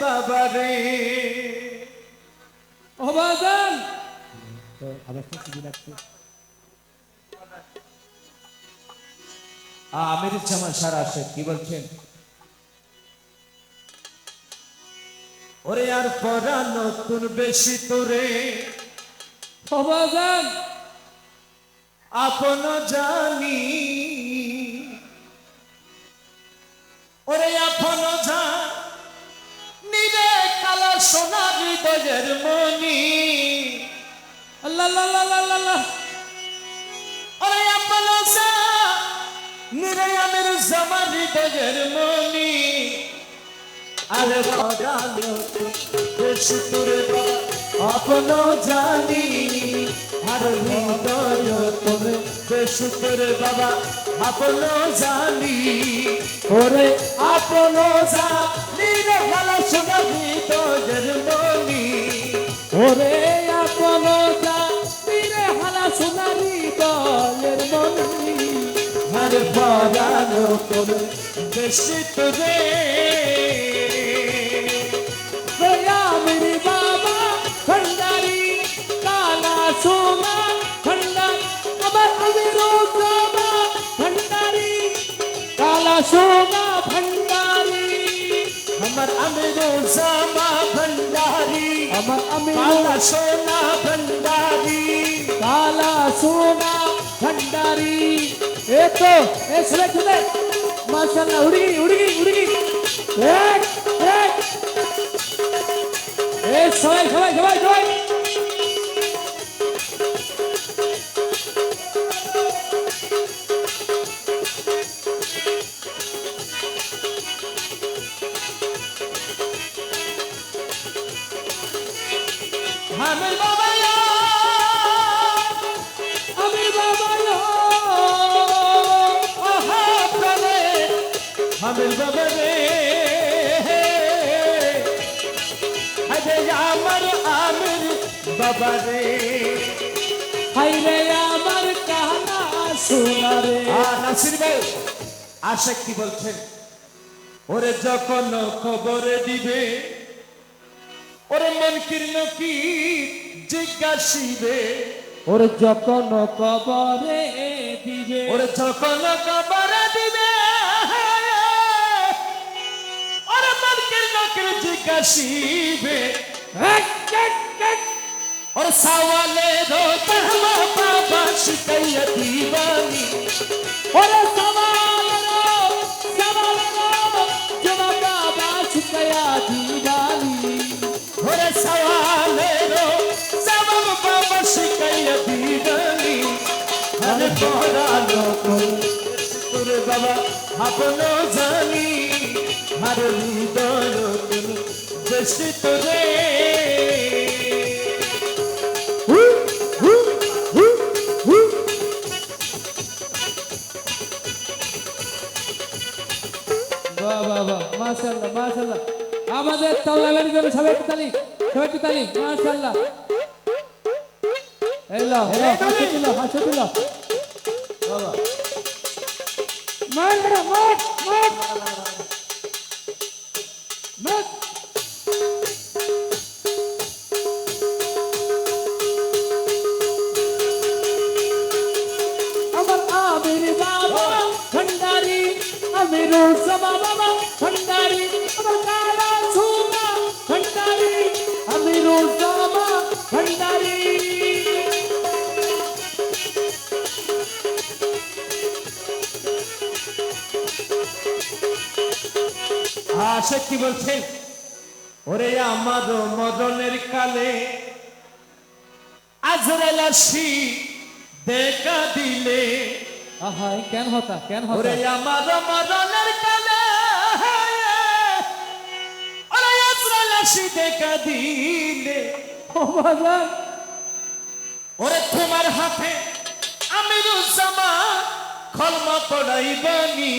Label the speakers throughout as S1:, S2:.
S1: বাবা
S2: ও
S1: আমির জামান সারা আছে কি বলছেন? ওরে আর পরা নতুন বেশি তোরে। আপন জানি। ওরে আপন জানি। কালা সোনা হৃদয়ের মনি
S2: আল্লাহ
S1: ওরে আপন জানি রে হৃদয়ের মনি আরে পড়ালো বেশি আপন জানি, আর হৃদয় তোরে। বেশি বাবা, আপন জানি। ওরে আপন জানি
S2: ওরে আপন জাতিরে হালা সোনারি দলের মনি
S1: আর পড়ালো তোরে বেশি তোরে।
S2: দয়ামির বাবা ভণ্ডারি কালা সোনা ভণ্ডার আমার আমির বাবা ভণ্ডারি কালা সোনা ভণ্ডারি
S1: আমার আমির জামা ভণ্ডারি
S2: আমার আমি
S1: কালা সোনা ভণ্ডারি
S2: কালা সোনা ভণ্ডারি এ তো এ ছেলে ছেলে মাশাআল্লাহ উড়ি উড়ি উড়ি। এক এক এ সবাই সবাই সবাই সবাই।
S1: রে
S2: হাইরে আমার কানা সোনা রে।
S1: আর নাসির ভাই আশা কি বলছেন? ওরে যখন খবরে দিবে ওরে মন কীর্ণ কি জিজ্ঞাসিবে
S2: ওরে যখন কবরে দিবে
S1: ওরে যখন কবরে দিবে ওরে মন কীর্ণ কি জিজ্ঞাসিবে ওরে সাওয়ালে দো তহমা বাবা শিকাইয়া দিবানি।
S2: ওরে সাওয়ালে দো সাওয়ালে দো জবা বাবা শিকাইয়া দিবানি।
S1: সওয়ালেরো জবাব বাবা শিখাইয়া দিদানি আরে
S2: বড়া লোক জন্য সবাই তালি। সবাই একটু তালি মাশাআল্লাহ লাও লাও হাসি দিল হাসি দিল
S1: বাবা
S2: মার মার মার মার। আমার আমির বাবা ভণ্ডারি আমির সমা বাবা ভণ্ডারি আমার কালা
S1: আশা কি বলছেন? ওরে আমার মদনের কালে আজরাইল আসি দেখা দিলে।
S2: আহা কেন হতা কেন হতা?
S1: ওরে আমার মদনের কালে ওরে আজরাইল আসি দেখা দিলে।
S2: ও বাজান
S1: ওরে তোমার হাতে আমিরুল জামা খলমা পড়াইবানি।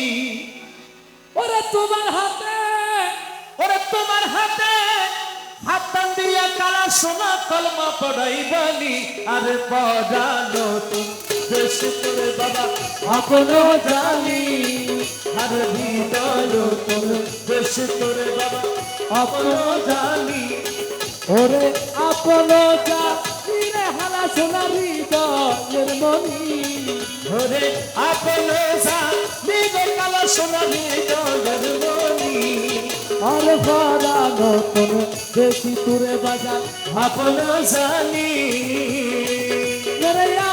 S2: ওরে তোমার হাতে
S1: ওরে তোমার হাতে হাত টান দিয়া কালা সোনা কলমা পড়াইবানি আরে পড়ানো তুমি দেশ করে বাবা আপনো জানি। আর হৃদয় তোর দেশ করে বাবা আপন জানি।
S2: ওরে আপন যা রে হালা সোনারি দলের মনি।
S1: ওরে আপন জানি গো কালা সোনালি জলের মনি।
S2: আর ভরা নতুন দেশি তুরে বাজার,
S1: আপন জানি।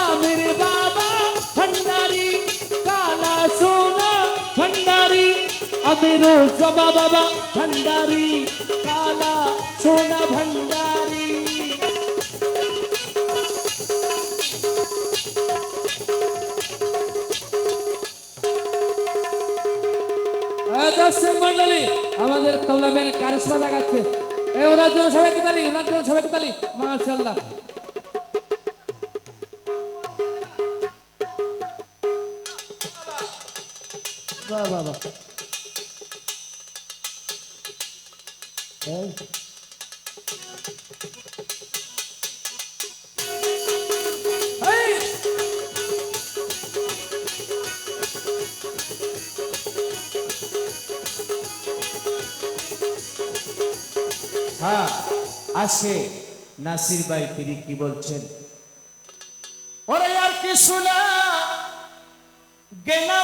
S2: আমির বাবা ভণ্ডারি কালা সোনা ভণ্ডারি আমির জবা বাবা ভণ্ডারি কালা সোনা ভণ্ডারি দর্শক মন্ডলী আমাদের তবলাবেন কারিশমা দেখাচ্ছে এই ওনার জন্য সবাইকে তালি, ওনার জন্য সবাইকে তালি মাশাল্লাহ বাহ বাহ বাহ। এই।
S1: হ্যাঁ আসে। নাসির ভাই তিনি কি বলছেন? ওরে আর কি শোনা গেনা